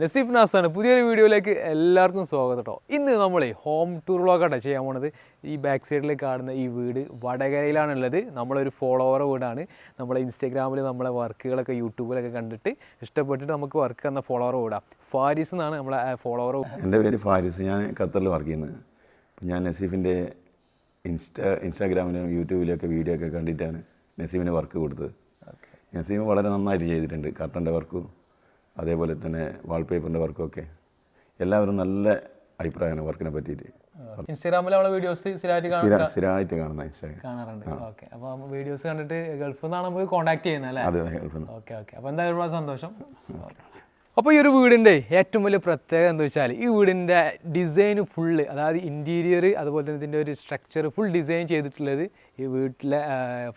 നസീഫ് നാസാണ്. പുതിയൊരു വീഡിയോയിലേക്ക് എല്ലാവർക്കും സ്വാഗതം കേട്ടോ ഇന്ന് നമ്മളെ ഹോം ടൂർ വ്ളോഗാണ് ചെയ്യാൻ പോണത്. ഈ ബാക്ക് സൈഡിൽ കാണുന്ന ഈ വീട് വടകരയിലാണുള്ളത്. നമ്മളൊരു ഫോളോവർ വീടാണ്. നമ്മളെ ഇൻസ്റ്റാഗ്രാമിൽ നമ്മളെ വർക്കുകളൊക്കെ യൂട്യൂബിലൊക്കെ കണ്ടിട്ട് ഇഷ്ടപ്പെട്ടിട്ട് നമുക്ക് വർക്ക് തന്ന ഫോളോവർ വീടാണ് ഫാരിസ് എന്നാണ് നമ്മളെ ഫോളോവർ എന്റെ പേര് ഫാരിസ്. ഞാൻ ഖത്തറിൽ വർക്ക് ചെയ്യുന്നത് ഞാൻ നസീഫിന്റെ ഇൻസ്റ്റാ ഇൻസ്റ്റാഗ്രാമിലും യൂട്യൂബിലൊക്കെ വീഡിയോ ഒക്കെ കണ്ടിട്ടാണ് നസീഫിന് വർക്ക് കൊടുത്തത്. നസീഫ് വളരെ നന്നായിട്ട് ചെയ്തിട്ടുണ്ട്. കർട്ടന്റെ വർക്കും അതേപോലെ തന്നെ വാൾപേപ്പറിന്റെ വർക്കൊക്കെ. എല്ലാവരും നല്ല അഭിപ്രായമാണ് വർക്കിനെ പറ്റിയിട്ട്. ഇൻസ്റ്റാഗ്രാമിൽ നമ്മളെ വീഡിയോസ് സ്ഥിരമായിട്ട് സ്ഥിരമായിട്ട് കാണുന്ന കാണാറുണ്ട്. ഓക്കെ അപ്പോൾ വീഡിയോസ് കണ്ടിട്ട് ഗൾഫിൽ നിന്നാണ് നമുക്ക് കോൺടാക്ട് ചെയ്യുന്നത് അല്ലേ? ഗൾഫിൽ കേൾക്കുന്നു ഓക്കെ ഓക്കെ അപ്പോൾ എന്തായാലും ഒരുപാട് സന്തോഷം. അപ്പോൾ ഈ ഒരു വീടിന്റെ ഏറ്റവും വലിയ പ്രത്യേകത എന്താ വെച്ചാൽ ഈ വീടിന്റെ ഡിസൈൻ ഫുള്ള് അതായത് ഇന്റീരിയർ അതുപോലെ തന്നെ ഇതിന്റെ ഒരു സ്ട്രക്ചർ ഫുൾ ഡിസൈൻ ചെയ്തിട്ടുള്ളത് ഈ വീട്ടിലെ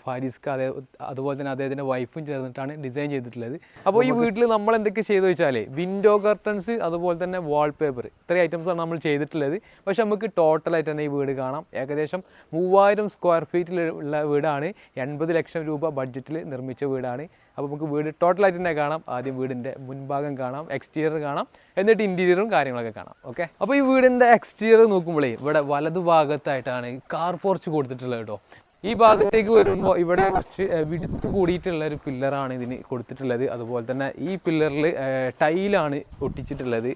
ഫാരിസ്ക ഫാരിസ്ക്ക് അതേ അതുപോലെ തന്നെ അദ്ദേഹത്തിന്റെ വൈഫും ചേർന്നിട്ടാണ് ഡിസൈൻ ചെയ്തിട്ടുള്ളത്. അപ്പോൾ ഈ വീട്ടിൽ നമ്മൾ എന്തൊക്കെ ചെയ്തു വെച്ചാൽ വിൻഡോ കർട്ടൻസ് അതുപോലെ തന്നെ വാൾപേപ്പർ ഇത്രയും ഐറ്റംസാണ് നമ്മൾ ചെയ്തിട്ടുള്ളത്. പക്ഷെ നമുക്ക് ടോട്ടലായിട്ട് തന്നെ ഈ വീട് കാണാം. ഏകദേശം മൂവായിരം സ്ക്വയർ ഫീറ്റിലുള്ള വീടാണ്. എൺപത് ലക്ഷം രൂപ ബഡ്ജറ്റിൽ നിർമ്മിച്ച വീടാണ്. അപ്പോൾ നമുക്ക് വീട് ടോട്ടലായിട്ട് തന്നെ കാണാം. ആദ്യം വീടിന്റെ മുൻഭാഗം കാണാം എക്സ്റ്റീരിയർ കാണാം എന്നിട്ട് ഇന്റീരിയറും കാര്യങ്ങളൊക്കെ കാണാം. ഓക്കെ അപ്പോൾ ഈ വീടിന്റെ എക്സ്റ്റീരിയർ നോക്കുമ്പോഴേ ഇവിടെ വലതു ഭാഗത്തായിട്ടാണ് കാർ പോർച്ച് കൊടുത്തിട്ടുള്ളത് കേട്ടോ. ഈ ഭാഗത്തേക്ക് വരുമ്പോൾ ഇവിടെ കുറച്ച് വിടുത്ത് കൂടിയിട്ടുള്ള ഒരു പില്ലറാണ് ഇതിന് കൊടുത്തിട്ടുള്ളത്. അതുപോലെ തന്നെ ഈ പില്ലറിൽ ടൈലാണ് ഒട്ടിച്ചിട്ടുള്ളത്.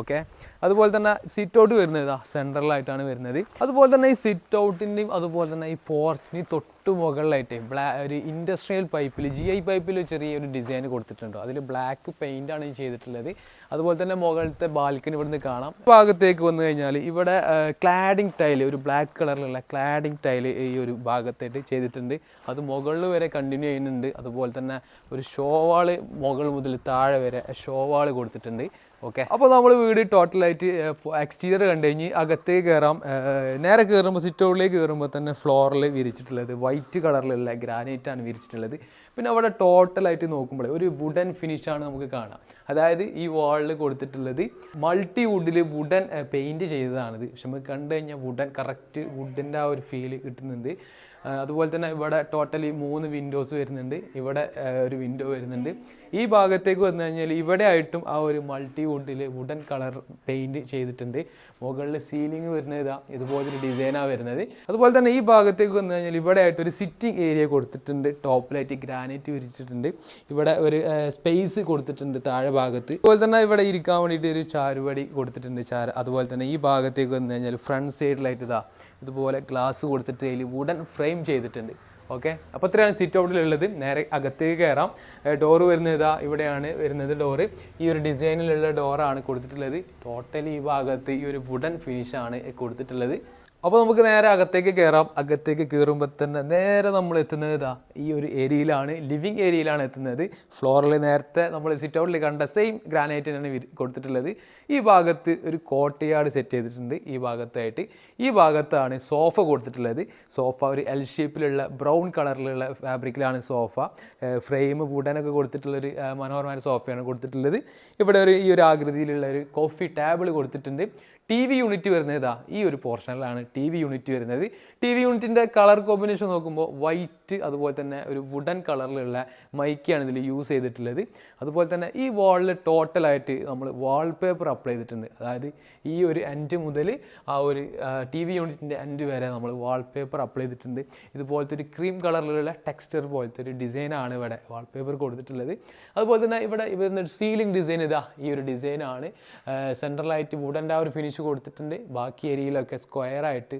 ഓക്കെ? അതുപോലെ തന്നെ സിറ്റ് ഔട്ട് വരുന്നത് ഇതാ സെൻട്രലായിട്ടാണ് വരുന്നത്. അതുപോലെ തന്നെ ഈ സിറ്റ് ഔട്ടിന്റെയും അതുപോലെ തന്നെ ഈ പോർച്ചിന് തൊട്ട് മുകളിലായിട്ട് ബ്ലാ ഒരു ഇൻഡസ്ട്രിയൽ പൈപ്പിൽ ജി ഐ പൈപ്പിൽ ചെറിയൊരു ഡിസൈൻ കൊടുത്തിട്ടുണ്ട്. അതിൽ ബ്ലാക്ക് പെയിന്റ് ആണ് ഈ ചെയ്തിട്ടുള്ളത്. അതുപോലെ തന്നെ മുകളിലത്തെ ബാൽക്കണി ഇവിടുന്ന് കാണാം. ഭാഗത്തേക്ക് വന്നു കഴിഞ്ഞാൽ ഇവിടെ ക്ലാഡിംഗ് ടൈൽ ഒരു ബ്ലാക്ക് കളറിലുള്ള ക്ലാഡിംഗ് ടൈൽ ഈ ഒരു ഭാഗത്തായിട്ട് ചെയ്തിട്ടുണ്ട്. അത് മുകളിൽ വരെ കണ്ടിന്യൂ ചെയ്യുന്നുണ്ട്. അതുപോലെ തന്നെ ഒരു ഷോവാൾ മുകൾ മുതൽ താഴെ വരെ ഷോവാൾ കൊടുത്തിട്ടുണ്ട്. ഓക്കെ അപ്പോൾ നമ്മൾ വീട് ടോട്ടലായിട്ട് എക്സ്റ്റീരിയർ കണ്ടു കഴിഞ്ഞ് അകത്തേക്ക് കയറാം നേരെ കയറുമ്പോൾ സിറ്റ് ഔട്ടിലേക്ക് കയറുമ്പോൾ തന്നെ ഫ്ലോറിൽ വിരിച്ചിട്ടുള്ളത് വൈറ്റ് കളറിലുള്ള ഗ്രാനൈറ്റാണ് വിരിച്ചിട്ടുള്ളത്. പിന്നെ അവിടെ ടോട്ടലായിട്ട് നോക്കുമ്പോൾ ഒരു വുഡൻ ഫിനിഷാണ് നമുക്ക് കാണാം. അതായത് ഈ വാളിൽ കൊടുത്തിട്ടുള്ളത് മൾട്ടി വുഡിൽ വുഡൻ പെയിന്റ് ചെയ്തതാണിത്. പക്ഷെ നമുക്ക് കണ്ടു കഴിഞ്ഞാൽ വുഡൻ കറക്റ്റ് വുഡിന്റെ ആ ഒരു ഫീൽ കിട്ടുന്നുണ്ട്. അതുപോലെ തന്നെ ഇവിടെ ടോട്ടലി മൂന്ന് വിൻഡോസ് വരുന്നുണ്ട്. ഇവിടെ ഒരു വിൻഡോ വരുന്നുണ്ട്. ഈ ഭാഗത്തേക്ക് വന്നു കഴിഞ്ഞാൽ ഇവിടെ ആയിട്ടും ആ ഒരു മൾട്ടി വുഡിൽ വുഡൻ കളർ പെയിന്റ് ചെയ്തിട്ടുണ്ട്. മുകളിൽ സീലിംഗ് വരുന്നത് ഇതാ ഇതുപോലൊരു ഡിസൈനാണ് വരുന്നത്. അതുപോലെ തന്നെ ഈ ഭാഗത്തേക്ക് വന്നു കഴിഞ്ഞാൽ ഇവിടെ ആയിട്ട് ഒരു സിറ്റിംഗ് ഏരിയ കൊടുത്തിട്ടുണ്ട്. ടോപ്പിലായിട്ട് ഗ്രാനൈറ്റ് വിരിച്ചിട്ടുണ്ട്. ഇവിടെ ഒരു സ്പേസ് കൊടുത്തിട്ടുണ്ട് താഴെ ഭാഗത്ത്. അതുപോലെ തന്നെ ഇവിടെ ഇരിക്കാൻ വേണ്ടിയിട്ട് ഒരു ചാരുപടി കൊടുത്തിട്ടുണ്ട് ചാര. അതുപോലെ തന്നെ ഈ ഭാഗത്തേക്ക് വന്നു കഴിഞ്ഞാൽ ഫ്രണ്ട് സൈഡിലായിട്ട് ഇതാ ഇതുപോലെ ഗ്ലാസ് കൊടുത്തിട്ട് അതിൽ വുഡൻ ഫ്രെയിം ചെയ്തിട്ടുണ്ട്. ഓക്കെ അപ്പോൾ ഇത്രയാണ് സിറ്റ് ഔട്ടിലുള്ളത് നേരെ അകത്തേക്ക് കയറാം ഡോറ് വരുന്നത് ഇതാ ഇവിടെയാണ് വരുന്നത് ഡോറ് ഈ ഒരു ഡിസൈനിലുള്ള ഡോറാണ് കൊടുത്തിട്ടുള്ളത്. ടോട്ടലി ഈ ഭാഗത്ത് ഈ ഒരു വുഡൻ ഫിനിഷാണ് കൊടുത്തിട്ടുള്ളത്. അപ്പോൾ നമുക്ക് നേരെ അകത്തേക്ക് കയറാം അകത്തേക്ക് കയറുമ്പോൾ തന്നെ നേരെ നമ്മൾ എത്തുന്നത് ഇതാ ഈ ഒരു ഏരിയയിലാണ് ലിവിങ് ഏരിയയിലാണ് എത്തുന്നത്. ഫ്ലോറിൽ നേരത്തെ നമ്മൾ സിറ്റ് ഔട്ടിൽ കണ്ട സെയിം ഗ്രാനൈറ്റ് തന്നെ കൊടുത്തിട്ടുള്ളത്. ഈ ഭാഗത്ത് ഒരു കോട്ടയാട് സെറ്റ് ചെയ്തിട്ടുണ്ട്. ഈ ഭാഗത്തായിട്ട് ഈ ഭാഗത്താണ് സോഫ കൊടുത്തിട്ടുള്ളത്. സോഫ ഒരു എൽ ഷേപ്പിലുള്ള ബ്രൗൺ കളറിലുള്ള ഫാബ്രിക്കിലാണ് സോഫ ഫ്രെയിം വുഡനൊക്കെ കൊടുത്തിട്ടുള്ളൊരു മനോഹരമായ സോഫയാണ് കൊടുത്തിട്ടുള്ളത്. ഇവിടെ ഒരു ഈ ഒരു ആകൃതിയിലുള്ള ഒരു കോഫി ടേബിൾ കൊടുത്തിട്ടുണ്ട്. ടി വി യൂണിറ്റ് വരുന്നത് ഇതാ ഈ ഒരു പോർഷനിലാണ് ടി വി യൂണിറ്റ് വരുന്നത്. ടി വി യൂണിറ്റിന്റെ കളർ കോമ്പിനേഷൻ നോക്കുമ്പോൾ വൈറ്റ് അതുപോലെ തന്നെ ഒരു വുഡൻ കളറിലുള്ള മൈക്കാണ് ഇതിൽ യൂസ് ചെയ്തിട്ടുള്ളത്. അതുപോലെ തന്നെ ഈ വാളിൽ ടോട്ടലായിട്ട് നമ്മൾ വാൾപേപ്പർ അപ്ലൈ ചെയ്തിട്ടുണ്ട്. അതായത് ഈ ഒരു എൻഡ് മുതൽ ആ ഒരു ടി വി യൂണിറ്റിന്റെ എൻഡ് വരെ നമ്മൾ വാൾപേപ്പർ അപ്ലൈ ചെയ്തിട്ടുണ്ട്. ഇതുപോലത്തെ ഒരു ക്രീം കളറിലുള്ള ടെക്സ്ചർ പോലത്തെ ഒരു ഡിസൈനാണ് ഇവിടെ വാൾപേപ്പർ കൊടുത്തിട്ടുള്ളത്. അതുപോലെ തന്നെ ഇവിടെ വരുന്ന ഒരു സീലിംഗ് ഡിസൈൻ ഇതാ ഈ ഒരു ഡിസൈനാണ് സെൻട്രലായിട്ട് വുഡന്റെ ആ ഒരു ഫിനിഷ് കൊടുത്തിട്ടുണ്ട്. ബാക്കി ഏരിയയിലൊക്കെ സ്ക്വയർ ആയിട്ട്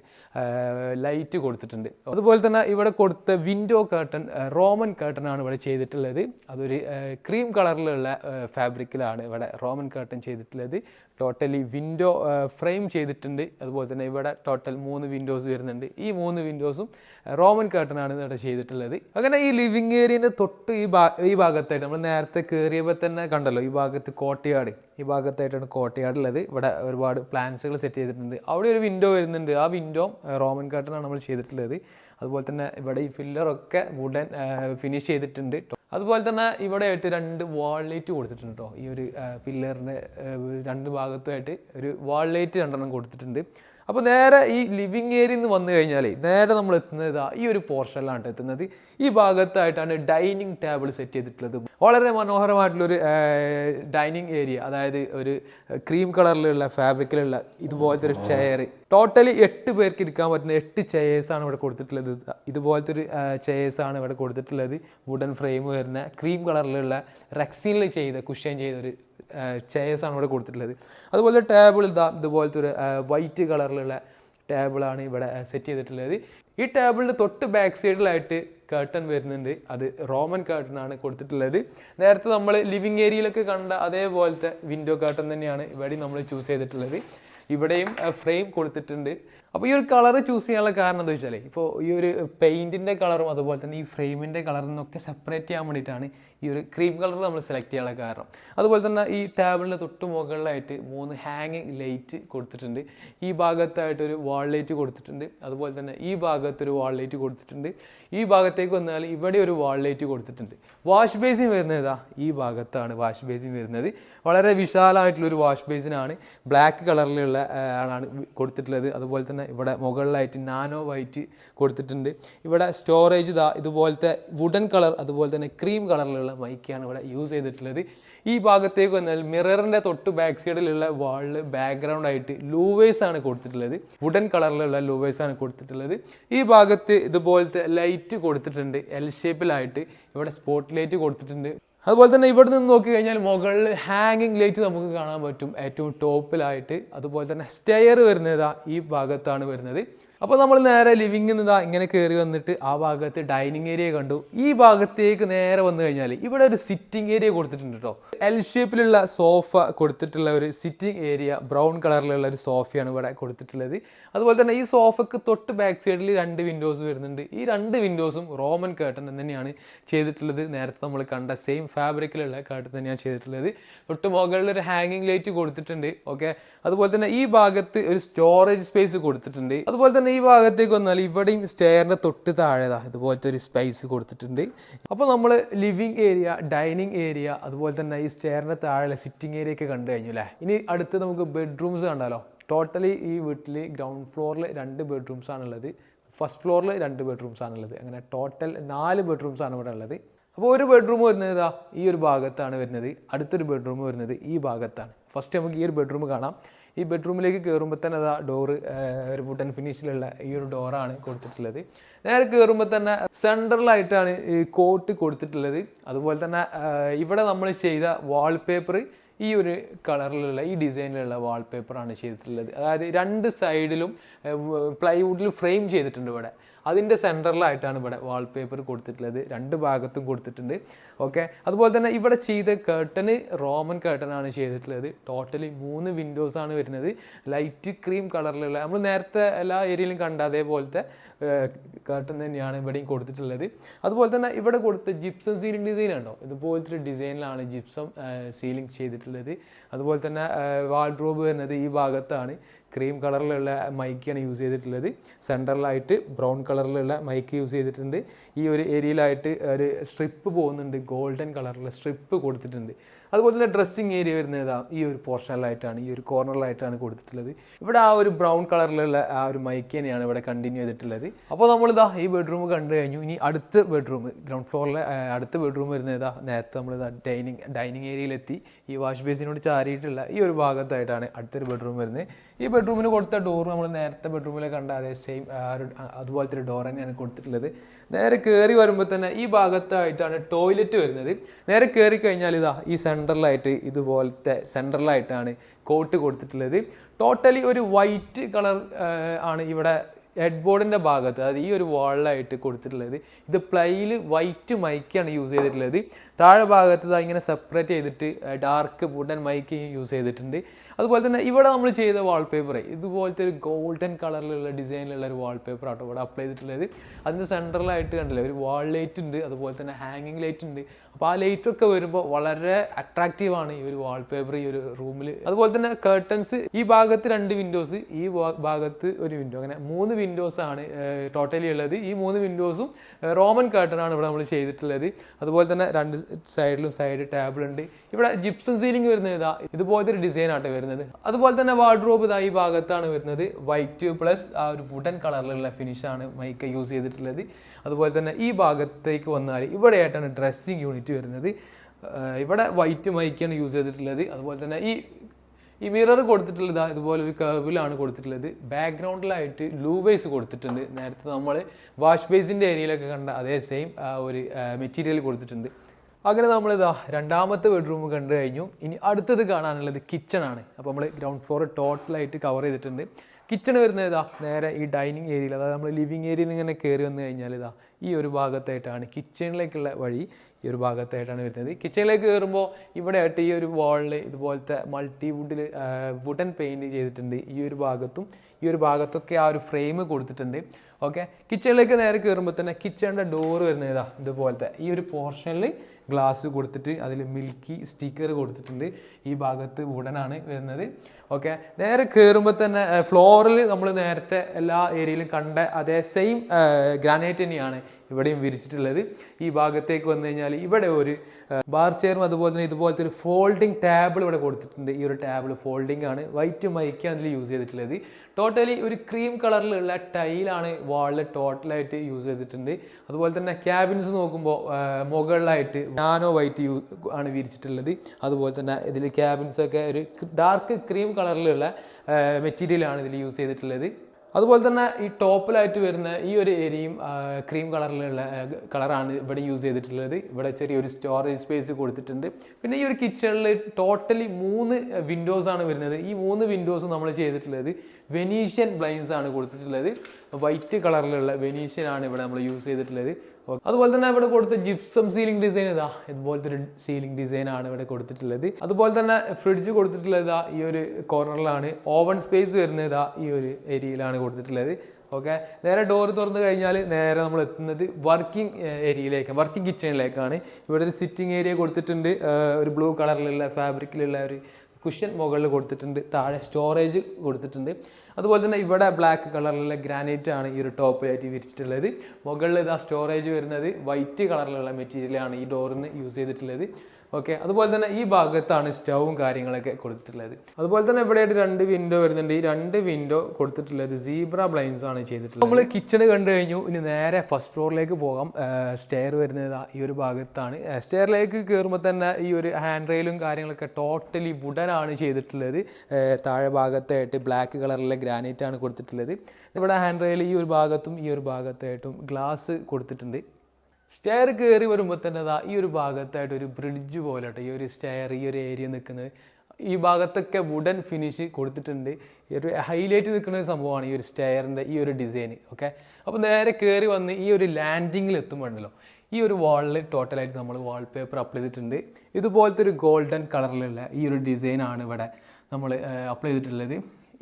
ലൈറ്റ് കൊടുത്തിട്ടുണ്ട്. അതുപോലെ തന്നെ ഇവിടെ കൊടുത്ത വിൻഡോ കേട്ടൺ റോമൻ കേട്ടൺ ആണ് ഇവിടെ ചെയ്തിട്ടുള്ളത്. അതൊരു ക്രീം കളറിലുള്ള ഫാബ്രിക്കിലാണ് ഇവിടെ റോമൻ കേട്ടൺ ചെയ്തിട്ടുള്ളത്. ടോട്ടലി വിൻഡോ ഫ്രെയിം ചെയ്തിട്ടുണ്ട്. അതുപോലെ തന്നെ ഇവിടെ ടോട്ടൽ മൂന്ന് വിൻഡോസ് വരുന്നുണ്ട്. ഈ മൂന്ന് വിൻഡോസും റോമൻ കേട്ടനാണ് ഇവിടെ ചെയ്തിട്ടുള്ളത്. അങ്ങനെ ഈ ലിവിങ് ഏരിയന്റെ തൊട്ട് ഈ ഭാ ഈ ഭാഗത്തായിട്ട് നമ്മൾ നേരത്തെ കയറിയപ്പോൾ തന്നെ കണ്ടല്ലോ ഈ ഭാഗത്ത് കോട്ടയാട് ഈ ഭാഗത്തായിട്ടാണ് കോട്ടയാട് ഉള്ളത്. ഇവിടെ ഒരുപാട് പ്ലാൻസുകൾ സെറ്റ് ചെയ്തിട്ടുണ്ട്. അവിടെ ഒരു വിൻഡോ വരുന്നുണ്ട്. ആ വിൻഡോ റോമൻ കേട്ടനാണ് നമ്മൾ ചെയ്തിട്ടുള്ളത്. അതുപോലെ തന്നെ ഇവിടെ ഈ ഫില്ലറൊക്കെ വുഡൻ ഫിനിഷ് ചെയ്തിട്ടുണ്ട്. അതുപോലെ തന്നെ ഇവിടെ ആയിട്ട് രണ്ട് വാൾലേറ്റ് കൊടുത്തിട്ടുണ്ട് കേട്ടോ ഈ ഒരു പില്ലറിന്റെ രണ്ട് ഭാഗത്തുമായിട്ട് ഒരു വാൾലേറ്റ് രണ്ടെണ്ണം കൊടുത്തിട്ടുണ്ട്. അപ്പോൾ നേരെ ഈ ലിവിങ് ഏരിയയിൽ നിന്ന് വന്നു കഴിഞ്ഞാൽ നേരെ നമ്മൾ എത്തുന്നത് ഈ ഒരു പോർഷനിലാണ് എത്തുന്നത്. ഈ ഭാഗത്തായിട്ടാണ് ഡൈനിങ് ടേബിൾ സെറ്റ് ചെയ്തിട്ടുള്ളത്. വളരെ മനോഹരമായിട്ടുള്ളൊരു ഡൈനിങ് ഏരിയ അതായത് ഒരു ക്രീം കളറിലുള്ള ഫാബ്രിക്കിലുള്ള ഇതുപോലത്തെ ഒരു ചെയർ ടോട്ടലി എട്ട് പേർക്ക് ഇരിക്കാൻ പറ്റുന്ന എട്ട് ചെയേഴ്സാണ് ഇവിടെ കൊടുത്തിട്ടുള്ളത്. ഇതുപോലത്തെ ഒരു ചെയേഴ്സാണ് ഇവിടെ കൊടുത്തിട്ടുള്ളത്. വുഡൻ ഫ്രെയിം വരുന്ന ക്രീം കളറിലുള്ള റെക്സിനിൽ ചെയ്ത കുഷ്യൻ ചെയ്ത ഒരു ചെയേഴ്സ് ആണ് ഇവിടെ കൊടുത്തിട്ടുള്ളത്. അതുപോലെ ടേബിൾ ഇതാ ഇതുപോലത്തെ ഒരു വൈറ്റ് കളറിലുള്ള ടേബിളാണ് ഇവിടെ സെറ്റ് ചെയ്തിട്ടുള്ളത്. ഈ ടേബിളിന്റെ തൊട്ട് ബാക്ക് സൈഡിലായിട്ട് കേർട്ടൺ വരുന്നുണ്ട്. അത് റോമൻ കേർട്ടൺ ആണ് കൊടുത്തിട്ടുള്ളത്. നേരത്തെ നമ്മൾ ലിവിങ് ഏരിയയിലൊക്കെ കണ്ട അതേപോലത്തെ വിൻഡോ കേർട്ടൺ തന്നെയാണ് ഇവിടെ നമ്മൾ ചൂസ് ചെയ്തിട്ടുള്ളത്. ഇവിടെയും ഫ്രെയിം കൊടുത്തിട്ടുണ്ട്. അപ്പോൾ ഈ ഒരു കളർ ചൂസ് ചെയ്യാനുള്ള കാരണം എന്താ വെച്ചാൽ ഇപ്പോൾ ഈ ഒരു പെയിന്റിന്റെ കളറും അതുപോലെ തന്നെ ഈ ഫ്രെയിമിന്റെ കളറിൽ നിന്നൊക്കെ സെപ്പറേറ്റ് ചെയ്യാൻ വേണ്ടിയിട്ടാണ് ഈ ഒരു ക്രീം കളർ നമ്മൾ സെലക്ട് ചെയ്യാനുള്ള കാരണം. അതുപോലെ തന്നെ ഈ ടേബിളിന്റെ തൊട്ട് മുകളിലായിട്ട് മൂന്ന് ഹാങ്ങിങ് ലൈറ്റ് കൊടുത്തിട്ടുണ്ട്. ഈ ഭാഗത്തായിട്ട് ഒരു വാൾ ലൈറ്റ് കൊടുത്തിട്ടുണ്ട്. അതുപോലെ തന്നെ ഈ ഭാഗത്തൊരു വാൾ ലൈറ്റ് കൊടുത്തിട്ടുണ്ട്. ഈ ഭാഗത്തേക്ക് വന്നാൽ ഇവിടെ ഒരു വാൾ ലൈറ്റ് കൊടുത്തിട്ടുണ്ട്. വാഷ് ബേസിൻ വരുന്നത് ഈ ഭാഗത്താണ് വാഷ് ബേസിൻ വരുന്നത്. വളരെ വിശാലമായിട്ടുള്ളൊരു വാഷ് ബേസിനാണ്. ബ്ലാക്ക് കളറിലുള്ള ആണ് കൊടുത്തിട്ടുള്ളത്. അതുപോലെ തന്നെ ഇവിടെ മുകളിലായിട്ട് നാനോ വൈറ്റ് കൊടുത്തിട്ടുണ്ട്. ഇവിടെ സ്റ്റോറേജ് ഇതാ ഇതുപോലത്തെ വുഡൻ കളർ അതുപോലെ തന്നെ ക്രീം കളറിലുള്ള മൈക്കാണ് ഇവിടെ യൂസ് ചെയ്തിട്ടുള്ളത്. ഈ ഭാഗത്തേക്ക് വന്നാൽ മിററിന്റെ തൊട്ട് ബാക്ക് സൈഡിലുള്ള വാളിൽ ബാക്ക്ഗ്രൗണ്ട് ആയിട്ട് ലൂവേഴ്സ് ആണ് കൊടുത്തിട്ടുള്ളത്. വുഡൻ കളറിലുള്ള ലൂവേഴ്സ് ആണ് കൊടുത്തിട്ടുള്ളത്. ഈ ഭാഗത്ത് ഇതുപോലത്തെ ലൈറ്റ് കൊടുത്തിട്ടുണ്ട്. എൽ ഷേപ്പിലായിട്ട് ഇവിടെ സ്പോട്ട് ലൈറ്റ് കൊടുത്തിട്ടുണ്ട്. അതുപോലെ തന്നെ ഇവിടെ നിന്ന് നോക്കി കഴിഞ്ഞാൽ മുകളിൽ ഹാങ്ങിങ് ലൈറ്റ് നമുക്ക് കാണാൻ പറ്റും. ഏറ്റവും ടോപ്പിലായിട്ട് അതുപോലെ തന്നെ സ്റ്റെയർ വരുന്നത് ഈ ഭാഗത്താണ് വരുന്നത്. അപ്പോൾ നമ്മൾ നേരെ ലിവിങ്ങിൽ നിന്ന് ഇങ്ങനെ കയറി വന്നിട്ട് ആ ഭാഗത്ത് ഡൈനിങ് ഏരിയ കണ്ടു. ഈ ഭാഗത്തേക്ക് നേരെ വന്നു കഴിഞ്ഞാൽ ഇവിടെ ഒരു സിറ്റിംഗ് ഏരിയ കൊടുത്തിട്ടുണ്ട് കേട്ടോ എൽ ഷേപ്പിലുള്ള സോഫ കൊടുത്തിട്ടുള്ള ഒരു സിറ്റിംഗ് ഏരിയ ബ്രൗൺ കളറിലുള്ള ഒരു സോഫയാണ് ഇവിടെ കൊടുത്തിട്ടുള്ളത്. അതുപോലെ തന്നെ ഈ സോഫയ്ക്ക് തൊട്ട് ബാക്ക് സൈഡിൽ രണ്ട് വിൻഡോസ് വരുന്നുണ്ട്. ഈ രണ്ട് വിൻഡോസും റോമൻ കേട്ടൻ തന്നെയാണ് ചെയ്തിട്ടുള്ളത്. നേരത്തെ നമ്മൾ കണ്ട സെയിം ഫാബ്രിക്കിലുള്ള കേട്ടൻ തന്നെയാണ് ചെയ്തിട്ടുള്ളത്. തൊട്ട് മുകളിൽ ഒരു ഹാങ്ങിങ് ലൈറ്റ് കൊടുത്തിട്ടുണ്ട്. ഓക്കെ അതുപോലെ തന്നെ ഈ ഭാഗത്ത് ഒരു സ്റ്റോറേജ് സ്പേസ് കൊടുത്തിട്ടുണ്ട്. അതുപോലെ തന്നെ ഈ ഭാഗത്തേക്ക് വന്നാൽ ഇവിടെയും സ്റ്റെയറിന്റെ തൊട്ട് താഴെതാ ഇതുപോലത്തെ ഒരു സ്പേസ് കൊടുത്തിട്ടുണ്ട്. അപ്പോൾ നമ്മൾ ലിവിങ് ഏരിയ ഡൈനിങ് ഏരിയ അതുപോലെ തന്നെ ഈ സ്റ്റെയറിന്റെ താഴെ സിറ്റിംഗ് ഏരിയ ഒക്കെ കണ്ടു കഴിഞ്ഞു അല്ലേ? ഇനി അടുത്ത് നമുക്ക് ബെഡ്റൂംസ് കണ്ടാലോ? ടോട്ടലി ഈ വീട്ടിൽ ഗ്രൗണ്ട് ഫ്ലോറിൽ രണ്ട് ബെഡ്റൂംസ് ആണുള്ളത്. ഫസ്റ്റ് ഫ്ലോറിൽ രണ്ട് ബെഡ്റൂംസ് ആണുള്ളത്. അങ്ങനെ ടോട്ടൽ നാല് ബെഡ്റൂംസ് ആണ് ഇവിടെ ഉള്ളത്. അപ്പോൾ ഒരു ബെഡ്റൂം വരുന്നത് ഇതാ ഈ ഒരു ഭാഗത്താണ് വരുന്നത്. അടുത്തൊരു ബെഡ്റൂം വരുന്നത് ഈ ഭാഗത്താണ്. ഫസ്റ്റ് നമുക്ക് ഈ ഒരു ബെഡ്റൂം കാണാം. ഈ ബെഡ്റൂമിലേക്ക് കയറുമ്പോൾ തന്നെ അതാ ഡോറ് ഒരു വുഡൻ ഫിനിഷിലുള്ള ഈ ഒരു ഡോറാണ് കൊടുത്തിട്ടുള്ളത്. നേരെ കയറുമ്പോൾ തന്നെ സെൻട്രലായിട്ടാണ് ഈ കോട്ട് കൊടുത്തിട്ടുള്ളത്. അതുപോലെ തന്നെ ഇവിടെ നമ്മൾ ചെയ്ത വാൾപേപ്പർ ഈ ഒരു കളറിലുള്ള ഈ ഡിസൈനിലുള്ള വാൾപേപ്പറാണ് ചെയ്തിട്ടുള്ളത്. അതായത് രണ്ട് സൈഡിലും പ്ലൈവുഡിൽ ഫ്രെയിം ചെയ്തിട്ടുണ്ട് ഇവിടെ. അതിന്റെ സെന്ററിലായിട്ടാണ് ഇവിടെ വാൾപേപ്പർ കൊടുത്തിട്ടുള്ളത്. രണ്ട് ഭാഗത്തും കൊടുത്തിട്ടുണ്ട്. ഓക്കെ അതുപോലെ തന്നെ ഇവിടെ ചെയ്ത കേട്ടന് റോമൻ കേട്ടനാണ് ചെയ്തിട്ടുള്ളത്. ടോട്ടലി മൂന്ന് വിൻഡോസ് ആണ് വരുന്നത്. ലൈറ്റ് ക്രീം കളറിലുള്ള നമ്മൾ നേരത്തെ എല്ലാ ഏരിയയിലും കണ്ട അതേപോലത്തെ കേട്ടൻ തന്നെയാണ് ഇവിടെയും കൊടുത്തിട്ടുള്ളത്. അതുപോലെ തന്നെ ഇവിടെ കൊടുത്ത ജിപ്സം സീലിംഗ് ഡിസൈൻ ഉണ്ടോ? ഇതുപോലത്തെ ഒരു ഡിസൈനിലാണ് ജിപ്സം സീലിംഗ് ചെയ്തിട്ടുള്ളത്. അതുപോലെ തന്നെ വാൾഡ്രോബ് വരുന്നത് ഈ ഭാഗത്താണ്. ക്രീം കളറിലുള്ള മൈക്കാണ് യൂസ് ചെയ്തിട്ടുള്ളത്. സെന്ററിലായിട്ട് ബ്രൗൺ കളറിലുള്ള മൈക്ക് യൂസ് ചെയ്തിട്ടുണ്ട്. ഈ ഒരു ഏരിയയിലായിട്ട് ഒരു സ്ട്രിപ്പ് പോകുന്നുണ്ട് ഗോൾഡൻ കളറിലുള്ള സ്ട്രിപ്പ് കൊടുത്തിട്ടുണ്ട്. അതുപോലെ തന്നെ ഡ്രസ്സിങ് ഏരിയ വരുന്ന ഏതാ? ഈ ഒരു പോർഷനിലായിട്ടാണ് ഈ ഒരു കോർണറിലായിട്ടാണ് കൊടുത്തിട്ടുള്ളത്. ഇവിടെ ആ ഒരു ബ്രൗൺ കളറിലുള്ള ആ ഒരു മൈക്കേനെയാണ് ഇവിടെ കണ്ടിന്യൂ ചെയ്തിട്ടുള്ളത്. അപ്പോൾ നമ്മളിതാ ഈ ബെഡ്റൂം കണ്ടു കഴിഞ്ഞു. ഇനി അടുത്ത ബെഡ്റൂം ഗ്രൗണ്ട് ഫ്ലോറിലെ അടുത്ത ബെഡ്റൂം വരുന്ന ഏതാ? നേരത്തെ നമ്മളിതാ ഡൈനിങ് ഡൈനിങ് ഏരിയയിലെത്തി ഈ വാഷ് ബേസിനോട് ചാരിയിട്ടുള്ള ഈ ഒരു ഭാഗത്തായിട്ടാണ് അടുത്തൊരു ബെഡ്റൂം വരുന്നത്. ഈ ബെഡ്റൂമിന് കൊടുത്ത ഡോർ നമ്മൾ നേരത്തെ ബെഡ്റൂമിൽ കണ്ട അതേ സെയിം ആ ഒരു അതുപോലത്തെ ഒരു ഡോർ തന്നെയാണ് കൊടുത്തിട്ടുള്ളത്. നേരെ കയറി വരുമ്പോൾ തന്നെ ഈ ഭാഗത്തായിട്ടാണ് ടോയ്ലറ്റ് വരുന്നത്. നേരെ കയറി കഴിഞ്ഞാൽ ഇതാ ഈ സെന്ററിലായിട്ട് ഇതുപോലത്തെ സെൻട്രലായിട്ടാണ് കോട്ട് കൊടുത്തിട്ടുള്ളത്. ടോട്ടലി ഒരു വൈറ്റ് കളർ ആണ് ഇവിടെ ഹെഡ് ബോർഡിന്റെ ഭാഗത്ത് അതായത് ഈ ഒരു വാളിലായിട്ട് കൊടുത്തിട്ടുള്ളത് ഇത് പ്ലൈയിൽ വൈറ്റ് മൈക്കാണ് യൂസ് ചെയ്തിട്ടുള്ളത്. താഴെ ഭാഗത്ത് അത് ഇങ്ങനെ സെപ്പറേറ്റ് ചെയ്തിട്ട് ഡാർക്ക് വുഡൻ മൈക്ക് യൂസ് ചെയ്തിട്ടുണ്ട്. അതുപോലെ തന്നെ ഇവിടെ നമ്മൾ ചെയ്ത വാൾപേപ്പർ ഇതുപോലത്തെ ഒരു ഗോൾഡൻ കളറിലുള്ള ഡിസൈനിലുള്ള ഒരു വാൾപേപ്പർ ആട്ടോ ഇവിടെ അപ്ലൈ ചെയ്തിട്ടുള്ളത്. അതിന്റെ സെൻട്രലായിട്ട് കണ്ടില്ലേ ഒരു വാൾ ലൈറ്റ് ഉണ്ട് അതുപോലെ തന്നെ ഹാങ്ങിങ് ലൈറ്റ് ഉണ്ട്. അപ്പോൾ ആ ലൈറ്റ് ഒക്കെ വരുമ്പോൾ വളരെ അട്രാക്റ്റീവ് ആണ് ഈ ഒരു വാൾപേപ്പർ ഈ ഒരു റൂമിൽ അതുപോലെ തന്നെ കേർട്ടൻസ് ഈ ഭാഗത്ത് രണ്ട് വിൻഡോസ് ഈ ഭാഗത്ത് ഒരു വിൻഡോ അങ്ങനെ മൂന്ന് വിൻഡോസ് ആണ് ടോട്ടലി ഉള്ളത്. ഈ മൂന്ന് വിൻഡോസും റോമൻ ആണ് ഇവിടെ നമ്മൾ ചെയ്തിട്ടുള്ളത്. അതുപോലെ തന്നെ രണ്ട് സൈഡിലും സൈഡ് ടേബിൾ ഉണ്ട്. ഇവിടെ ജിപ്സം സീലിംഗ് വരുന്നത് ഇതാ. ഇതുപോലത്തെ ഒരു ഡിസൈൻ ആട്ടോ വരുന്നത്. അതുപോലെ തന്നെ വാർഡ്രോബ് ഇതാ ഈ ഭാഗത്താണ് വരുന്നത്. വൈറ്റ് പ്ലസ് ആ ഒരു വുഡൻ കളറിലുള്ള ഫിനിഷാണ് മൈക്ക യൂസ് ചെയ്തിട്ടുള്ളത്. അതുപോലെ തന്നെ ഈ ഭാഗത്തേക്ക് വന്നാൽ ഇവിടെയായിട്ടാണ് ഡ്രസ്സിങ് യൂണിറ്റ് വരുന്നത്. ഇവിടെ വൈറ്റ് മൈക്കാണ് യൂസ് ചെയ്തിട്ടുള്ളത്. അതുപോലെ തന്നെ ഈ ഈ മിറർ കൊടുത്തിട്ടുള്ളത് ഇതാ ഇതുപോലെ ഒരു കർവിലാണ് കൊടുത്തിട്ടുള്ളത്. ബാക്ക്ഗ്രൗണ്ടിലായിട്ട് ലൂവേസ് കൊടുത്തിട്ടുണ്ട്. നേരത്തെ നമ്മൾ വാഷ് ബേസിന്റെ ഏരിയയിലൊക്കെ കണ്ട അതേ സെയിം ഒരു മെറ്റീരിയൽ കൊടുത്തിട്ടുണ്ട്. അങ്ങനെ നമ്മളിതാ രണ്ടാമത്തെ ബെഡ്റൂം കണ്ടു കഴിഞ്ഞു. ഇനി അടുത്തത് കാണാനുള്ളത് ആണ്. അപ്പോൾ നമ്മൾ ഗ്രൗണ്ട് ഫ്ലോർ ടോട്ടലായിട്ട് കവർ ചെയ്തിട്ടുണ്ട്. കിച്ചൺ വരുന്നത് ഇതാ നേരെ ഈ ഡൈനിങ് ഏരിയയിൽ അതായത് നമ്മൾ ലിവിങ് ഏരിയയിൽ നിന്ന് ഇങ്ങനെ കയറി വന്നു കഴിഞ്ഞാൽ ഇതാ ഈ ഒരു ഭാഗത്തായിട്ടാണ് കിച്ചണിലേക്കുള്ള വഴി ഈ ഒരു ഭാഗത്തായിട്ടാണ് വരുന്നത്. കിച്ചണിലേക്ക് കയറുമ്പോൾ ഇവിടെ ആയിട്ട് ഈ ഒരു വാളിൽ ഇതുപോലത്തെ മൾട്ടി വുഡിൽ വുഡൻ പെയിന്റ് ചെയ്തിട്ടുണ്ട് ഈ ഒരു ഭാഗത്തും. ഈ ഒരു ഭാഗത്തൊക്കെ ആ ഒരു ഫ്രെയിം കൊടുത്തിട്ടുണ്ട്. ഓക്കെ കിച്ചണിലേക്ക് നേരെ കയറുമ്പോൾ തന്നെ കിച്ചണിന്റെ ഡോറ് വരുന്നത് ഇതാ ഇതുപോലത്തെ ഈ ഒരു പോർഷനിൽ ഗ്ലാസ് കൊടുത്തിട്ട് അതിൽ മിൽക്കി സ്റ്റിക്കർ കൊടുത്തിട്ടുണ്ട്. ഈ ഭാഗത്ത് വുഡനാണ് വരുന്നത്. ഓക്കെ നേരെ കയറുമ്പോൾ തന്നെ ഫ്ലോറിൽ നമ്മൾ നേരത്തെ എല്ലാ ഏരിയയിലും കണ്ട അതേ സെയിം ഗ്രാനൈറ്റ് തന്നെയാണ്. ഇവിടെയും വിരിച്ചിട്ടുള്ളത്. ഈ ഭാഗത്തേക്ക് വന്നു കഴിഞ്ഞാൽ ഇവിടെ ഒരു ബാർ ചെയറും അതുപോലെ തന്നെ ഇതുപോലത്തെ ഒരു ഫോൾഡിംഗ് ടേബിൾ ഇവിടെ കൊടുത്തിട്ടുണ്ട്. ഈ ഒരു ടേബിൾ ഫോൾഡിംഗ് ആണ്. വൈറ്റ് മൈക്കാണ് ഇതിൽ യൂസ് ചെയ്തിട്ടുള്ളത്. ടോട്ടലി ഒരു ക്രീം കളറിലുള്ള ടൈലാണ് വാളിൽ ടോട്ടലായിട്ട് യൂസ് ചെയ്തിട്ടുണ്ട്. അതുപോലെ തന്നെ ക്യാബിൻസ് നോക്കുമ്പോൾ മുകളിലായിട്ട് നാനോ വൈറ്റ് യൂ ആണ് വിരിച്ചിട്ടുള്ളത്. അതുപോലെ തന്നെ ഇതിൽ ക്യാബിൻസൊക്കെ ഒരു ഡാർക്ക് ക്രീം കളറിലുള്ള മെറ്റീരിയലാണ് ഇതിൽ യൂസ് ചെയ്തിട്ടുള്ളത്. അതുപോലെ തന്നെ ഈ ടോപ്പിലായിട്ട് വരുന്ന ഈ ഒരു ഏരിയയും ക്രീം കളറിലുള്ള കളറാണ് ഇവിടെ യൂസ് ചെയ്തിട്ടുള്ളത്. ഇവിടെ ചെറിയൊരു സ്റ്റോറേജ് സ്പേസ് കൊടുത്തിട്ടുണ്ട്. പിന്നെ ഈ ഒരു കിച്ചണിൽ ടോട്ടലി മൂന്ന് വിൻഡോസ് ആണ് വരുന്നത്. ഈ മൂന്ന് വിൻഡോസും നമ്മൾ ചെയ്തിട്ടുള്ളത് വെനീഷ്യൻ ബ്ലൈൻസ് ആണ് കൊടുത്തിട്ടുള്ളത്. വൈറ്റ് കളറിലുള്ള വെനീഷ്യൻ ആണ് ഇവിടെ നമ്മൾ യൂസ് ചെയ്തിട്ടുള്ളത്. അതുപോലെ തന്നെ ഇവിടെ കൊടുത്ത ജിപ്സം സീലിംഗ് ഡിസൈൻ ഇതാ ഇതുപോലത്തെ ഒരു സീലിംഗ് ഡിസൈൻ ആണ് ഇവിടെ കൊടുത്തിട്ടുള്ളത്. അതുപോലെ തന്നെ ഫ്രിഡ്ജ് കൊടുത്തിട്ടുള്ളത് ഇതാ ഈ ഒരു കോർണറിലാണ് ഓവൻ സ്പേസ് വരുന്നത് ഇതാ ഈ ഒരു ഏരിയയിലാണ് കൊടുത്തിട്ടുള്ളത്. ഓക്കെ നേരെ ഡോർ തുറന്നു കഴിഞ്ഞാൽ നേരെ നമ്മൾ എത്തുന്നത് വർക്കിംഗ് ഏരിയയിലേക്ക് വർക്കിംഗ് കിച്ചണിലേക്കാണ് ഇവിടെ ഒരു സിറ്റിംഗ് ഏരിയ കൊടുത്തിട്ടുണ്ട്. ഒരു ബ്ലൂ കളറിലുള്ള ഫാബ്രിക്കിലുള്ള ഒരു കുഷ്യൻ മുകളിൽ കൊടുത്തിട്ടുണ്ട് താഴെ സ്റ്റോറേജ് കൊടുത്തിട്ടുണ്ട്. അതുപോലെ തന്നെ ഇവിടെ ബ്ലാക്ക് കളറിലുള്ള ഗ്രാനൈറ്റ് ആണ് ഈ ഒരു ടോപ്പ് ടോപ്പിലായിട്ട് വിരിച്ചിട്ടുള്ളത്. മുകളിൽ ഇതാ സ്റ്റോറേജ് വരുന്നത് വൈറ്റ് കളറിലുള്ള മെറ്റീരിയലാണ് ഈ ഡോറിന് യൂസ് ചെയ്തിട്ടുള്ളത്. ഓക്കെ അതുപോലെ തന്നെ ഈ ഭാഗത്താണ് സ്റ്റൗവും കാര്യങ്ങളൊക്കെ കൊടുത്തിട്ടുള്ളത്. അതുപോലെ തന്നെ ഇവിടെയായിട്ട് രണ്ട് വിൻഡോ വരുന്നുണ്ട്. ഈ രണ്ട് വിൻഡോ കൊടുത്തിട്ടുള്ളത് സീബ്ര ബ്ലൈൻസ് ആണ് ചെയ്തിട്ടുള്ളത്. നമ്മൾ കിച്ചൺ കണ്ടു കഴിഞ്ഞു. ഇനി നേരെ ഫസ്റ്റ് ഫ്ലോറിലേക്ക് പോകാം. സ്റ്റെയർ വരുന്നത് ഈ ഒരു ഭാഗത്താണ്. സ്റ്റെയറിലേക്ക് കയറുമ്പോൾ തന്നെ ഈ ഒരു ഹാൻഡ് റെയിലും കാര്യങ്ങളൊക്കെ ടോട്ടലി വുഡനാണ് ചെയ്തിട്ടുള്ളത്. താഴെ ഭാഗത്തായിട്ട് ബ്ലാക്ക് കളറിലെ ഗ്രാനൈറ്റ് ആണ് കൊടുത്തിട്ടുള്ളത്. ഇവിടെ ഹാൻഡ് റെയിൽ ഈ ഒരു ഭാഗത്തും ഈ ഒരു ഭാഗത്തായിട്ടും ഗ്ലാസ് കൊടുത്തിട്ടുണ്ട്. സ്റ്റെയർ കയറി വരുമ്പോൾ തന്നെ അതാ ഈ ഒരു ഭാഗത്തായിട്ട് ഒരു ബ്രിഡ്ജ് പോലെ ഈ ഒരു സ്റ്റെയർ ഈ ഒരു ഏരിയ നിൽക്കുന്നത്. ഈ ഭാഗത്തൊക്കെ വുഡൻ ഫിനിഷ് കൊടുത്തിട്ടുണ്ട്. ഈ ഒരു ഹൈലൈറ്റ് നിൽക്കുന്ന ഒരു സംഭവമാണ് ഈ ഒരു സ്റ്റെയറിന്റെ ഈ ഒരു ഡിസൈൻ ഓക്കെ അപ്പോൾ നേരെ കയറി വന്ന് ഈ ഒരു ലാൻഡിങ്ങിൽ എത്തുമ്പോണ്ടല്ലോ. ഈ ഒരു വാളിൽ ടോട്ടലായിട്ട് നമ്മൾ വാൾപേപ്പർ അപ്ലൈ ചെയ്തിട്ടുണ്ട്. ഇതുപോലത്തെ ഒരു ഗോൾഡൻ കളറിലുള്ള ഈ ഒരു ഡിസൈനാണ് ഇവിടെ നമ്മൾ അപ്ലൈ ചെയ്തിട്ടുള്ളത്.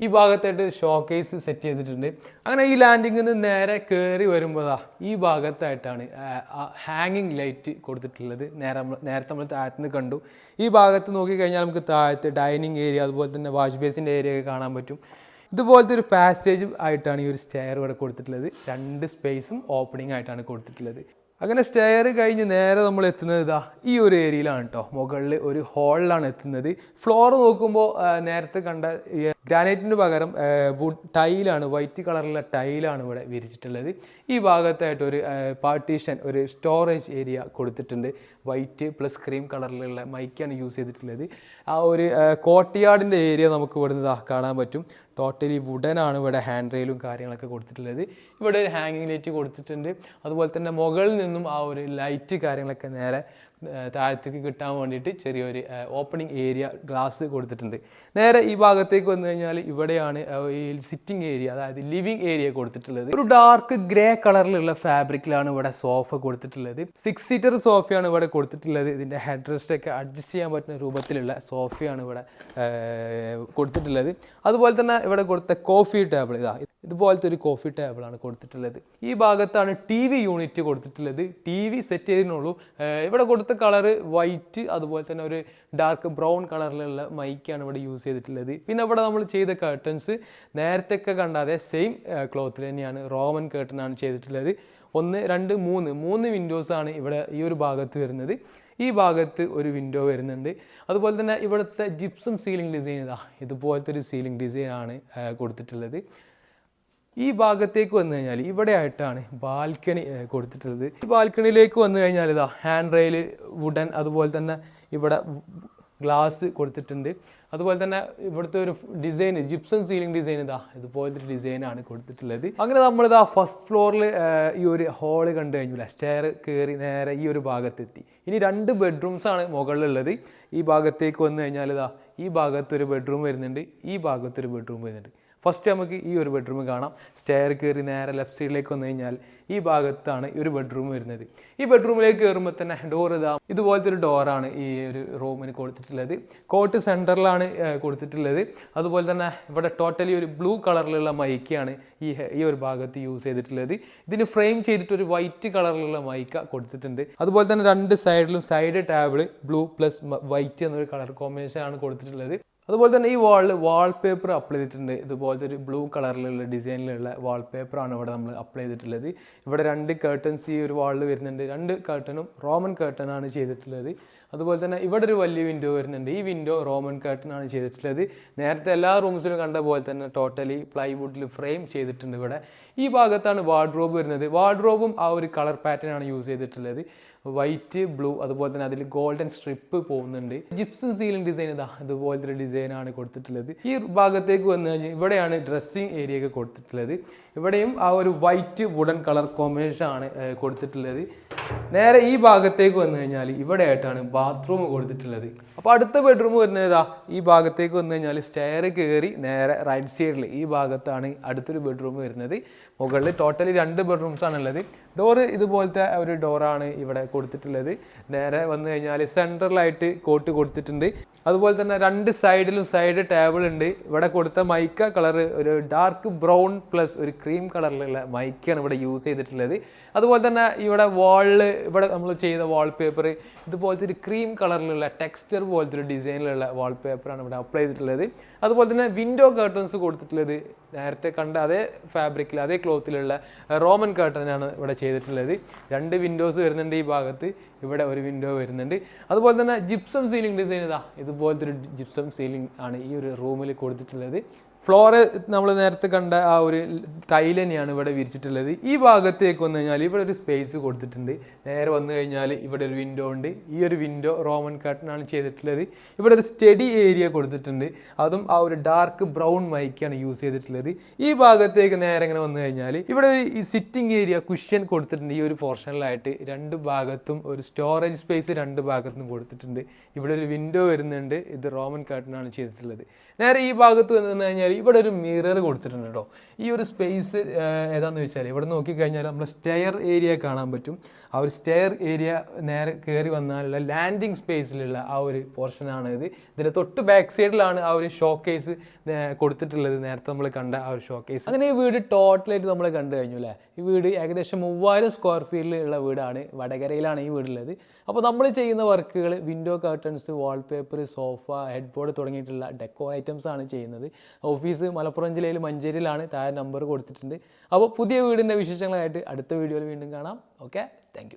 ഈ ഭാഗത്തായിട്ട് ഷോക്കേസ് സെറ്റ് ചെയ്തിട്ടുണ്ട്. അങ്ങനെ ഈ ലാൻഡിങ്ങിൽ നിന്ന് നേരെ കയറി വരുമ്പോഴാ ഈ ഭാഗത്തായിട്ടാണ് ഹാങ്ങിങ് ലൈറ്റ് കൊടുത്തിട്ടുള്ളത്. നേരെ നേരത്തെ നമ്മൾ താഴത്തുനിന്ന് കണ്ടു. ഈ ഭാഗത്ത് നോക്കിക്കഴിഞ്ഞാൽ നമുക്ക് താഴത്ത് ഡൈനിങ് ഏരിയ അതുപോലെ തന്നെ വാഷ് ബേസിന്റെ ഏരിയ ഒക്കെ കാണാൻ പറ്റും. ഇതുപോലത്തെ ഒരു പാസേജ് ആയിട്ടാണ് ഈ ഒരു സ്റ്റെയർ ഇവിടെ കൊടുത്തിട്ടുള്ളത്. രണ്ട് സ്പേസും ഓപ്പണിംഗ് ആയിട്ടാണ് കൊടുത്തിട്ടുള്ളത്. അങ്ങനെ സ്റ്റെയർ കഴിഞ്ഞ് നേരെ നമ്മൾ എത്തുന്നത് ഇതാ ഈ ഒരു ഏരിയയിലാണ് കേട്ടോ മുകളിൽ ഒരു ഹോളിലാണ് എത്തുന്നത്. ഫ്ലോർ നോക്കുമ്പോൾ നേരത്തെ കണ്ട ഗ്രാനൈറ്റിന് പകരം വുഡ് ടൈലാണ് വൈറ്റ് കളറിലുള്ള ടൈലാണ് ഇവിടെ വിരിച്ചിട്ടുള്ളത്. ഈ ഭാഗത്തായിട്ട് ഒരു പാർട്ടീഷൻ ഒരു സ്റ്റോറേജ് ഏരിയ കൊടുത്തിട്ടുണ്ട്. വൈറ്റ് പ്ലസ് ക്രീം കളറിലുള്ള മൈക്കാണ് യൂസ് ചെയ്തിട്ടുള്ളത്. ആ ഒരു കോട്ടിയാടിന്റെ ഏരിയ നമുക്ക് ഇവിടുന്ന് ദാ കാണാൻ പറ്റും. ടോട്ടലി വുഡനാണ് ഇവിടെ ഹാൻഡ് റെയിലും കാര്യങ്ങളൊക്കെ കൊടുത്തിട്ടുള്ളത്. ഇവിടെ ഒരു ഹാങ്ങിങ് ലൈറ്റ് കൊടുത്തിട്ടുണ്ട്. അതുപോലെ തന്നെ മുകളിൽ നിന്നും ആ ഒരു ലൈറ്റ് കാര്യങ്ങളൊക്കെ നേരെ താഴത്തേക്ക് കിട്ടാൻ വേണ്ടിയിട്ട് ചെറിയൊരു ഓപ്പണിംഗ് ഏരിയ ഗ്ലാസ് കൊടുത്തിട്ടുണ്ട്. നേരെ ഈ ഭാഗത്തേക്ക് വന്നു കഴിഞ്ഞാൽ ഇവിടെയാണ് ഈ സിറ്റിംഗ് ഏരിയ അതായത് ലിവിംഗ് ഏരിയ കൊടുത്തിട്ടുള്ളത്. ഒരു ഡാർക്ക് ഗ്രേ കളറിലുള്ള ഫാബ്രിക്കിലാണ് ഇവിടെ സോഫ കൊടുത്തിട്ടുള്ളത്. സിക്സ് സീറ്റർ സോഫയാണ് ഇവിടെ കൊടുത്തിട്ടുള്ളത്. ഇതിന്റെ ഹെഡ് റെസ്റ്റ് ഒക്കെ അഡ്ജസ്റ്റ് ചെയ്യാൻ പറ്റുന്ന രൂപത്തിലുള്ള സോഫയാണ് ഇവിടെ കൊടുത്തിട്ടുള്ളത്. അതുപോലെ തന്നെ ഇവിടെ കൊടുത്ത കോഫി ടേബിൾ ഇതാ ഇതുപോലത്തെ ഒരു കോഫി ടേബിളാണ് കൊടുത്തിട്ടുള്ളത്. ഈ ഭാഗത്താണ് ടി വി യൂണിറ്റ് കൊടുത്തിട്ടുള്ളത്. ടി വി സെറ്റ് ചെയ്തിട്ടുള്ളൂ ഇവിടെ കൊടുത്ത ഇവിടുത്തെ കളറ് വൈറ്റ് അതുപോലെ തന്നെ ഒരു ഡാർക്ക് ബ്രൗൺ കളറിലുള്ള മൈക്കാണ് ഇവിടെ യൂസ് ചെയ്തിട്ടുള്ളത്. പിന്നെ ഇവിടെ നമ്മൾ ചെയ്ത കേർട്ടൻസ് നേരത്തെയൊക്കെ കണ്ടാതെ സെയിം ക്ലോത്തിൽ തന്നെയാണ് റോമൻ കേർട്ടനാണ് ചെയ്തിട്ടുള്ളത്. ഒന്ന് രണ്ട് മൂന്ന്. മൂന്ന് വിൻഡോസ് ആണ് ഇവിടെ ഈ ഒരു ഭാഗത്ത് വരുന്നത്. ഈ ഭാഗത്ത് ഒരു വിൻഡോ വരുന്നുണ്ട്. അതുപോലെ തന്നെ ഇവിടുത്തെ ജിപ്സം സീലിംഗ് ഡിസൈൻ ഇതാ ഇതുപോലത്തെ ഒരു സീലിംഗ് ഡിസൈൻ ആണ് കൊടുത്തിട്ടുള്ളത്. ഈ ഭാഗത്തേക്ക് വന്നു കഴിഞ്ഞാൽ ഇവിടെ ആയിട്ടാണ് ബാൽക്കണി കൊടുത്തിട്ടുള്ളത്. ഈ ബാൽക്കണിയിലേക്ക് വന്നു കഴിഞ്ഞാൽ ഇതാ ഹാൻഡ് റെയിൽ വുഡൻ അതുപോലെ തന്നെ ഇവിടെ ഗ്ലാസ് കൊടുത്തിട്ടുണ്ട്. അതുപോലെ തന്നെ ഇവിടുത്തെ ഒരു ഡിസൈൻ ജിപ്സം സീലിംഗ് ഡിസൈൻ ഇതാ ഇതുപോലത്തെ ഡിസൈനാണ് കൊടുത്തിട്ടുള്ളത്. അങ്ങനെ നമ്മളിതാ ഫസ്റ്റ് ഫ്ലോറിൽ ഈ ഒരു ഹാൾ കണ്ടു കഴിഞ്ഞില്ല സ്റ്റെയർ കയറി നേരെ ഈ ഒരു ഭാഗത്തെത്തി. ഇനി രണ്ട് ബെഡ്റൂംസ് ആണ് മുകളിലുള്ളത്. ഈ ഭാഗത്തേക്ക് വന്നു കഴിഞ്ഞാൽ ഇതാ ഈ ഭാഗത്തൊരു ബെഡ്റൂം വരുന്നുണ്ട് ഈ ഭാഗത്തൊരു ബെഡ്റൂം വരുന്നുണ്ട്. ഫസ്റ്റ് നമുക്ക് ഈ ഒരു ബെഡ്റൂം കാണാം. സ്റ്റെയർ കയറി നേരെ ലെഫ്റ്റ് സൈഡിലേക്ക് വന്നു കഴിഞ്ഞാൽ ഈ ഭാഗത്താണ് ഈ ഒരു ബെഡ്റൂം വരുന്നത്. ഈ ബെഡ്റൂമിലേക്ക് കയറുമ്പോൾ തന്നെ ഡോർ ഇതാ ഇതുപോലത്തെ ഒരു ഡോറാണ് ഈ ഒരു റൂമിന് കൊടുത്തിട്ടുള്ളത്. കോട്ട് സെന്ററിലാണ് കൊടുത്തിട്ടുള്ളത്. അതുപോലെ തന്നെ ഇവിടെ ടോട്ടലി ഒരു ബ്ലൂ കളറിലുള്ള മൈക്കാണ് ഈ ഈ ഒരു ഭാഗത്ത് യൂസ് ചെയ്തിട്ടുള്ളത്. ഇതിന് ഫ്രെയിം ചെയ്തിട്ട് ഒരു വൈറ്റ് കളറിലുള്ള മൈക്ക കൊടുത്തിട്ടുണ്ട്. അതുപോലെ തന്നെ രണ്ട് സൈഡിലും side table blue plus white എന്നൊരു കളർ കോമ്പിനേഷൻ ആണ് കൊടുത്തിട്ടുള്ളത്. അതുപോലെ തന്നെ ഈ വാളിൽ വാൾപേപ്പർ അപ്ലൈ ചെയ്തിട്ടുണ്ട്. ഇതുപോലത്തെ ഒരു ബ്ലൂ കളറിലുള്ള ഡിസൈനിലുള്ള വാൾപേപ്പറാണ് ഇവിടെ നമ്മൾ അപ്ലൈ ചെയ്തിട്ടുള്ളത്. ഇവിടെ രണ്ട് കേർട്ടൻസ് ഈ ഒരു വാളിൽ വരുന്നുണ്ട്. രണ്ട് കേർട്ടനും റോമൻ കേർട്ടനാണ് ചെയ്തിട്ടുള്ളത്. അതുപോലെ തന്നെ ഇവിടെ ഒരു വലിയ വിൻഡോ വരുന്നുണ്ട്. ഈ വിൻഡോ റോമൻ കേർട്ടനാണ് ചെയ്തിട്ടുള്ളത്. നേരത്തെ എല്ലാ റൂംസിലും കണ്ട പോലെ തന്നെ ടോട്ടലി പ്ലൈവുഡിൽ ഫ്രെയിം ചെയ്തിട്ടുണ്ട് ഇവിടെ. ഈ ഭാഗത്താണ് വാർഡ്രോബ് വരുന്നത്. വാർഡ്രോബും ആ ഒരു കളർ പാറ്റേൺ ആണ് യൂസ് ചെയ്തിട്ടുള്ളത്. വൈറ്റ് ബ്ലൂ അതുപോലെ തന്നെ അതിൽ ഗോൾഡൻ സ്ട്രിപ്പ് പോകുന്നുണ്ട്. ജിപ്സും സീലിംഗ് ഡിസൈൻ ഇതാ അതുപോലത്തെ ഒരു ഡിസൈൻ ആണ് കൊടുത്തിട്ടുള്ളത്. ഈ ഭാഗത്തേക്ക് വന്നു കഴിഞ്ഞാൽ ഇവിടെയാണ് ഡ്രസ്സിങ് ഏരിയ ഒക്കെ കൊടുത്തിട്ടുള്ളത്. ഇവിടെയും ആ ഒരു വൈറ്റ് വുഡൻ കളർ കോമ്പിനേഷൻ ആണ് കൊടുത്തിട്ടുള്ളത്. നേരെ ഈ ഭാഗത്തേക്ക് വന്നു കഴിഞ്ഞാൽ ഇവിടെ ആയിട്ടാണ് ബാത്റൂം കൊടുത്തിട്ടുള്ളത്. അപ്പോൾ അടുത്ത ബെഡ്റൂം വരുന്നത് ഈ ഭാഗത്തേക്ക് വന്നു കഴിഞ്ഞാൽ സ്റ്റെയർ കയറി നേരെ റൈറ്റ് സൈഡിൽ ഈ ഭാഗത്താണ് അടുത്തൊരു ബെഡ്റൂം വരുന്നത്. മുകളിൽ ടോട്ടലി രണ്ട് ബെഡ്റൂംസ് ആണുള്ളത്. ഡോറ് ഇതുപോലത്തെ ഒരു ഡോറാണ് ഇവിടെ കൊടുത്തിട്ടുള്ളത്. നേരെ വന്നു കഴിഞ്ഞാൽ സെൻട്രലായിട്ട് കോട്ട് കൊടുത്തിട്ടുണ്ട്. അതുപോലെ തന്നെ രണ്ട് സൈഡിലും സൈഡ് ടേബിൾ ഉണ്ട്. ഇവിടെ കൊടുത്ത മൈക്ക കളർ ഒരു ഡാർക്ക് ബ്രൗൺ പ്ലസ് ഒരു ക്രീം കളറിലുള്ള മൈക്കാണ് ഇവിടെ യൂസ് ചെയ്തിട്ടുള്ളത്. അതുപോലെ തന്നെ ഇവിടെ വാളിൽ ഇവിടെ നമ്മൾ ചെയ്ത വാൾപേപ്പർ ഇതുപോലത്തെ ഒരു ക്രീം കളറിലുള്ള ടെക്സ്ചർ പോലത്തെ ഒരു ഡിസൈനിലുള്ള വാൾപേപ്പറാണ് ഇവിടെ അപ്ലൈ ചെയ്തിട്ടുള്ളത്. അതുപോലെ തന്നെ വിൻഡോ കർട്ടൺസ് കൊടുത്തിട്ടുള്ളത്. നേരത്തെ കണ്ട അതേ ഫാബ്രിക്കിൽ അതേ ക്ലോത്തിലുള്ള റോമൻ കർട്ടനാണ് ഇവിടെ ചെയ്തിട്ടുള്ളത്. രണ്ട് വിൻഡോസ് വരുന്നുണ്ട് ഈ ഭാഗത്ത്. ഇവിടെ ഒരു വിൻഡോ വരുന്നുണ്ട്. അതുപോലെ തന്നെ ജിപ്സം സീലിംഗ് ഡിസൈൻ ഇതാ ഇതുപോലത്തെ ഒരു ജിപ്സം സീലിംഗ് ആണ് ഈ ഒരു റൂമിൽ കൊടുത്തിട്ടുള്ളത്. ഫ്ലോറ് നമ്മൾ നേരത്തെ കണ്ട ആ ഒരു ടൈൽ തന്നെയാണ് ഇവിടെ വിരിച്ചിട്ടുള്ളത്. ഈ ഭാഗത്തേക്ക് വന്നു കഴിഞ്ഞാൽ ഇവിടെ ഒരു സ്പേസ് കൊടുത്തിട്ടുണ്ട്. നേരെ വന്നു കഴിഞ്ഞാൽ ഇവിടെ ഒരു വിൻഡോ ഉണ്ട്. ഈ ഒരു വിൻഡോ റോമൻ കട്ടനാണ് ചെയ്തിട്ടുള്ളത്. ഇവിടെ ഒരു സ്റ്റഡി ഏരിയ കൊടുത്തിട്ടുണ്ട്. അതും ആ ഒരു ഡാർക്ക് ബ്രൗൺ മൈക്കാണ് യൂസ് ചെയ്തിട്ടുള്ളത്. ഈ ഭാഗത്തേക്ക് നേരെ ഇങ്ങനെ വന്നു കഴിഞ്ഞാൽ ഇവിടെ ഈ സിറ്റിംഗ് ഏരിയ കുഷ്യൻ കൊടുത്തിട്ടുണ്ട് ഈ ഒരു പോർഷനിലായിട്ട് രണ്ട് ഭാഗത്തും ഒരു സ്റ്റോറേജ് സ്പേസ് രണ്ട് ഭാഗത്തും കൊടുത്തിട്ടുണ്ട്. ഇവിടെ ഒരു വിൻഡോ വരുന്നുണ്ട്. ഇത് റോമൻ കട്ടനാണ് ചെയ്തിട്ടുള്ളത്. നേരെ ഈ ഭാഗത്ത് വന്നു കഴിഞ്ഞാൽ ഇവിടെ ഒരു മിറർ കൊടുത്തിട്ടുണ്ട് കേട്ടോ ഈ ഒരു സ്പേസ് ഏതാണെന്ന് വെച്ചാൽ ഇവിടെ നോക്കിക്കഴിഞ്ഞാൽ നമ്മൾ സ്റ്റെയർ ഏരിയ കാണാൻ പറ്റും. ആ ഒരു സ്റ്റെയർ ഏരിയ നേരെ കയറി വന്നാലുള്ള ലാൻഡിങ് സ്പേസിലുള്ള ആ ഒരു പോർഷനാണ് ഇത് ഇതിന്റെ തൊട്ട് ബാക്ക് സൈഡിലാണ് ആ ഒരു ഷോ കേസ് കൊടുത്തിട്ടുള്ളത്. നേരത്തെ നമ്മൾ കണ്ട ആ ഒരു ഷോ കേസ് അങ്ങനെ ഈ വീട് ടോട്ടലായിട്ട് നമ്മൾ കണ്ടു കഴിഞ്ഞു അല്ലേ? ഈ വീട് ഏകദേശം മൂവായിരം സ്ക്വയർ ഫീറ്റിലുള്ള വീടാണ്. വടകരയിലാണ് ഈ വീടുള്ളത്. അപ്പോൾ നമ്മൾ ചെയ്യുന്ന വർക്കുകൾ window curtains wallpaper sofa head board തുടങ്ങിയിട്ടുള്ള ഡെക്കോ ഐറ്റംസ് ആണ് ചെയ്യുന്നത്. ഓഫീസ് മലപ്പുറം ജില്ലയിൽ മഞ്ചേരിയിലാണ് താഴെ നമ്പർ കൊടുത്തിട്ടുണ്ട്. അപ്പോൾ പുതിയ വീടിന്റെ വിശേഷങ്ങളായിട്ട് അടുത്ത വീഡിയോയിൽ വീണ്ടും കാണാം. Okay thank